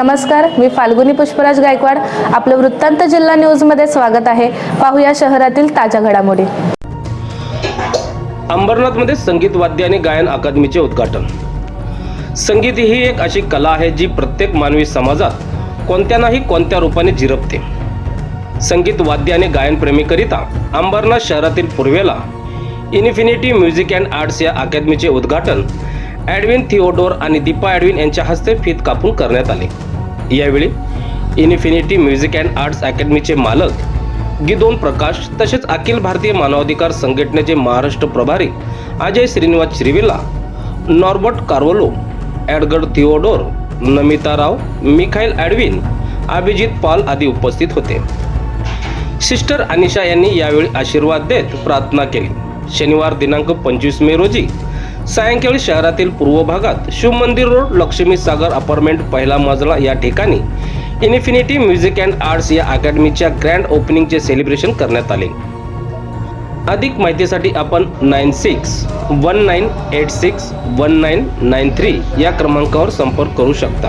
नमस्कार मी फाल्गुनी पुष्पराज गायकवाड. आपलं वृत्तांत जिल्हा न्यूजमध्ये स्वागत आहे. पाहूया शहरातील ताज्या घडामोडी. अंबरनाथमध्ये संगीत वाद्य आणि गायन अकादमीचे उद्घाटन. संगीत ही एक अशी कला आहे जी प्रत्येक मानवी समाजात कोणत्या नाही कोणत्या रूपाने झिरपते संगीत वाद्य आणि गायन प्रेमीकरिता अंबरनाथ शहरातील पूर्वेला इन्फिनिटी म्युझिक अँड आर्ट्स या अकादमीचे उद्घाटन ॲडविन थिओडोर आणि दीपा ॲडविन यांच्या हस्ते फीत कापून करण्यात आले. यावेळी इन्फिनिटी म्युझिक अँड आर्ट्स अकॅडमीचे मालक गिदोन प्रकाश तसेच अखिल भारतीय मानवाधिकार संघटनेचे महाराष्ट्र प्रभारी Ajay Shrinivas श्रीविला Norbert Carvalho ॲडगड Theodore Namita Rao Mikhail Edwin Abhijit Paul आदी उपस्थित होते. सिस्टर अनिशा यांनी यावेळी आशीर्वाद देत प्रार्थना केली. शनिवार दिनांक पंचवीस मे रोजी सायंकाळी शहरातील पूर्व भागात शिवमंदिर रोड लक्ष्मी सागर अपार्टमेंट पहिला मजला या ठिकाणी इन्फिनिटी म्युझिक अँड आर्ट्स या अकॅडमीच्या ग्रँड ओपनिंगचे सेलिब्रेशन करण्यात आले अधिक माहितीसाठी आपण nine six one nine eight six one nine nine three या क्रमांकावर संपर्क करू शकता